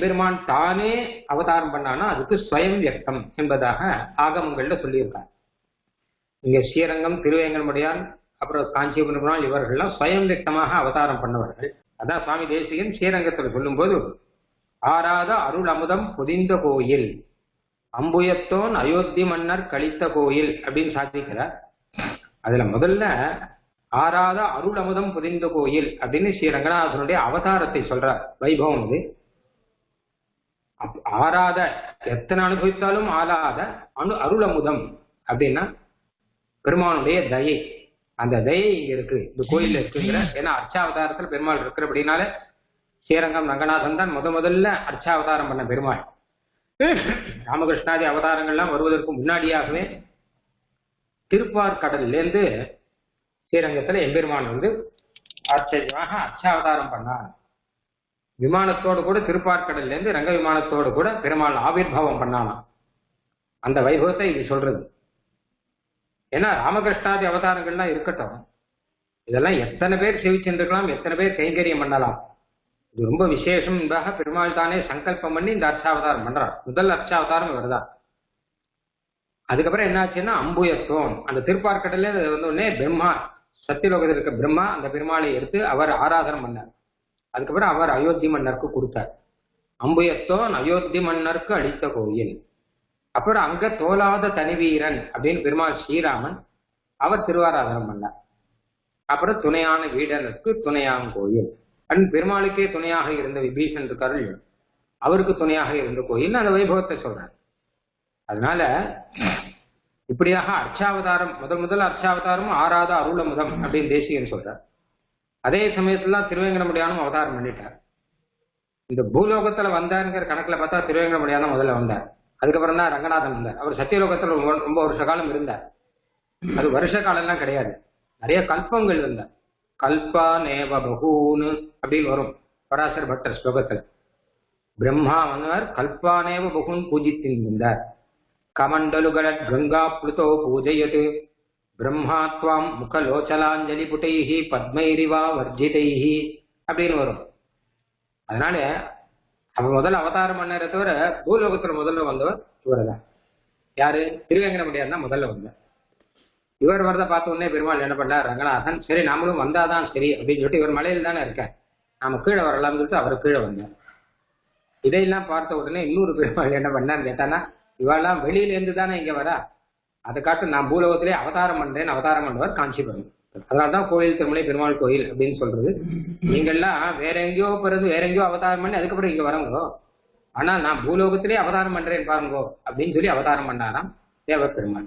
பெருமான் தானே அவதாரம் பண்ணானா அதுக்கு ஸ்வயம் வியக்தம் என்பதாக ஆகமங்கள்ல சொல்லியிருக்காங்க இங்க ஸ்ரீரங்கம் திருவேங்கன்முடியான் அப்புறம் காஞ்சிபுரம் இவர்கள்லாம் ஸ்வயம் வியக்தமாக அவதாரம் பண்ணவர்கள். அதான் சுவாமி தேசிகன் ஸ்ரீரங்கத்தில் சொல்லும்போது ஆராத அருள் அமுதம் பொதிந்த கோயில் அம்புயத்தோன் அயோத்தி மன்னர் கழித்த கோயில் அப்படின்னு சாதிக்கிறார். அதுல முதல்ல ஆராத அருள் அமுதம் புதிந்த கோயில் அப்படின்னு ஸ்ரீரங்கநாதனுடைய அவதாரத்தை சொல்றார். வைபவம் அது அப்- ஆராத எத்தனை அனுபவித்தாலும் ஆளாத அணு அருளமுதம். அப்படின்னா பெருமானுடைய தயை. அந்த தயை இங்க இருக்கு. இந்த கோயில்ல இருக்குங்கிற ஏன்னா அர்ச்சாவதாரத்துல பெருமாள் இருக்கிறபடினால ஸ்ரீரங்கம் ரங்கநாதன் தான் முத முதல்ல அர்ச்சாவதாரம் பண்ண பெருமாள். ராமகிருஷ்ணாதி அவதாரங்கள்லாம் வருவதற்கு முன்னாடியாகவே திருப்பார்கடல்ல இருந்து ஸ்ரீரங்கத்துல எம்பெருமான் வந்து ஆச்சரியமாக அர்ச்சாவதாரம் பண்ணார். விமானத்தோடு கூட திருப்பார்கடல்ல இருந்து ரங்க விமானத்தோடு கூட பெருமாள் ஆவிர்வாவம் பண்ணானாம் அந்த வைபவத்தை இது சொல்றது. ஏன்னா ராமகிருஷ்ணாதி அவதாரங்கள்லாம் இருக்கட்டும். இதெல்லாம் எத்தனை பேர் செவிச்சென்றிருக்கலாம் எத்தனை பேர் கைங்கரியம் பண்ணலாம். இது ரொம்ப விசேஷம் என்பதாக பெருமாள் தானே சங்கல்பம் பண்ணி இந்த அர்ச்சாவதாரம் பண்றார். முதல் அர்ச்சாவதாரம் இவர்தான். அதுக்கப்புறம் என்னாச்சுன்னா அம்புயத்தோன். அந்த திருப்பார்க்கடல வந்த உடனே பிரம்மா சத்தியலோகத்தில் இருக்க பிரம்மா அந்த பெருமாளை எடுத்து அவர் ஆராதனம் பண்ணார். அதுக்கப்புறம் அவர் அயோத்தி மன்னருக்கு கொடுத்தார். அம்புயத்தோன் அயோத்தி மன்னருக்கு அளித்த கோயில். அப்புறம் அங்க தோலாத தனிவீரன் அப்படின்னு பெருமாள் ஸ்ரீராமன் அவர் திருவாராதனம் பண்ணார். அப்புறம் துணையான வீடனுக்கு துணையாம் கோயில் அண்ட் பெருமாளுக்கே துணையாக இருந்த விபீஷன் இருக்காரு அவருக்கு துணையாக இருந்த கோயில் அந்த வைபவத்தை சொல்றார். அதனால இப்படியாக அர்ச்சாவதாரம் முதல் முதல் அர்ச்சாவதாரம் ஆறாத அருளமுதம் அப்படின்னு தேசிகன் சொல்றார். அதே சமயத்துல தான் திருவேங்கடமுடியானும் அவதாரம் பண்ணிட்டார். இந்த பூலோகத்துல வந்தாருங்கிற கணக்குல பார்த்தா திருவேங்கடமுடியானும் முதல்ல வந்தார். அதுக்கப்புறம் தான் ரங்கநாதன் வந்தார். அவர் சத்தியலோகத்துல ரொம்ப வருஷ காலம் இருந்தார். அது வருஷ காலம்லாம் கிடையாது. நிறைய கல்பங்கள் இருந்தார் கல்பா நேவ பகூனு அப்படின்னு வரும். பராசர் பட்டர் ஸ்லோகத்துல. பிரம்மா வந்தவர் கல்பானேவ பகுன் பூஜித்திருந்தார். கமண்டலுகள கங்கா புளுதோ பூஜையது. பிரம்மா துவாம் முகலோச்சலாஞ்சலி புட்டைஹி பத்மைரிவா வர்ஜிதைஹி அப்படின்னு வரும். அதனால அவர் முதல்ல அவதாரம் பண்ணாரே தவிர பூலோகத்துல முதல்ல வந்தவர் இவர் தான் யாரு? திருவேங்கடமுடியார் தான் முதல்ல வந்தார். இவர் வரத பார்த்த உடனே பெருமாள் என்ன பண்ணார்? ரங்கநாதன் சரி நாமளும் வந்தாதான் சரி அப்படின்னு சொல்லிட்டு இவர் மலையில் தானே இருக்கார் நாம கீழே வரலாம்னு சொல்லிட்டு அவர் கீழே வந்தார். இதையெல்லாம் பார்த்த உடனே இன்னொரு பெருமாள் என்ன பண்ணார் கேட்டானா இவெல்லாம் வெளியில இருந்து தானே இங்க வரா? அதை காட்டு நான் பூலோகத்திலே அவதாரம் பண்றேன் அவதாரம் பண்ணுவார் காஞ்சிபுரம். அதனாலதான் கோயில் திருமலை பெருமாள் கோயில் அப்படின்னு சொல்றது. நீங்கெல்லாம் வேற எங்கேயோ பிறகு வேற எங்கேயோ அவதாரம் பண்ணி அதுக்கப்புறம் இங்க வரங்கோ ஆனா நான் பூலோகத்திலே அவதாரம் பண்றேன் பாருங்கோ அப்படின்னு சொல்லி அவதாரம் பண்ணாராம் தேவ பெருமாள்